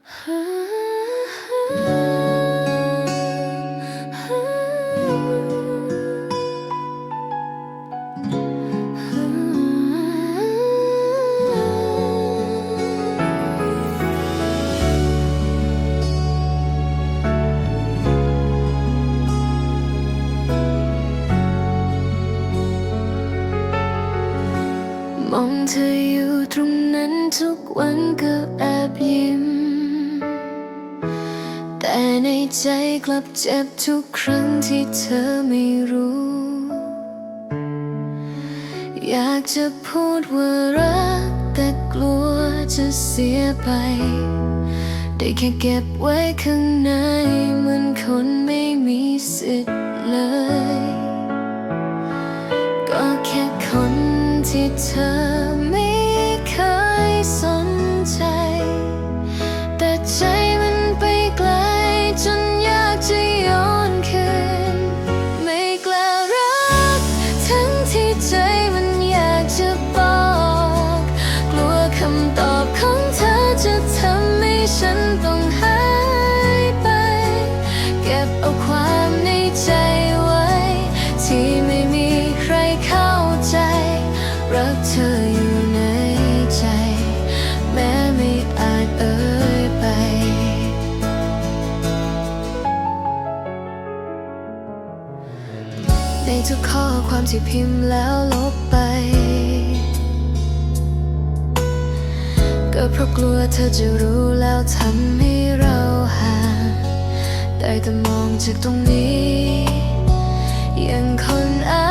มองเธออยู่ตรงนั้นทุกวันก็แอบยิ้ม แต่ในใจกลับเจ็บทุกครั้งที่เธอไม่รู้ อยากจะพูดว่ารัก แต่กลัวจะเสียไป ได้แค่เก็บไว้ข้างในเหมือนคนไม่มีสิทธิ์เลย ก็แค่คนที่เธอ เข้าใจ รักเธออยู่ในใจ แม้ไม่อาจเอ่ยไป ในทุกข้อความที่พิมพ์แล้วลบไป ก็เพราะกลัวเธอจะรู้แล้วทำให้เราห่างได้แต่มองจากตรงนี้ ยังคนอา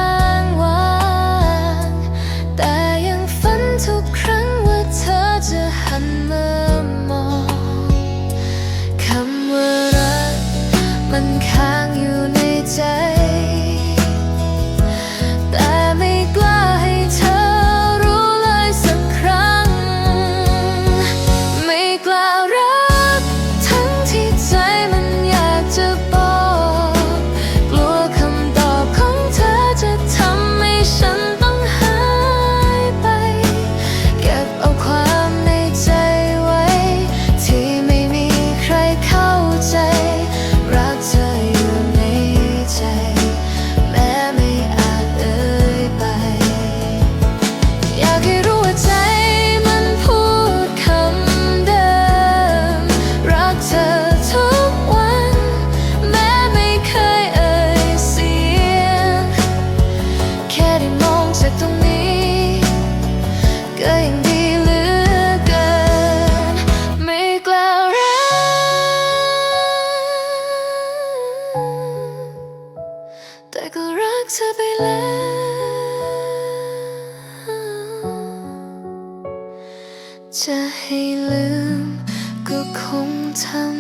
ก็รักเธอไปแล้ว จะให้ลืมก็คงทำ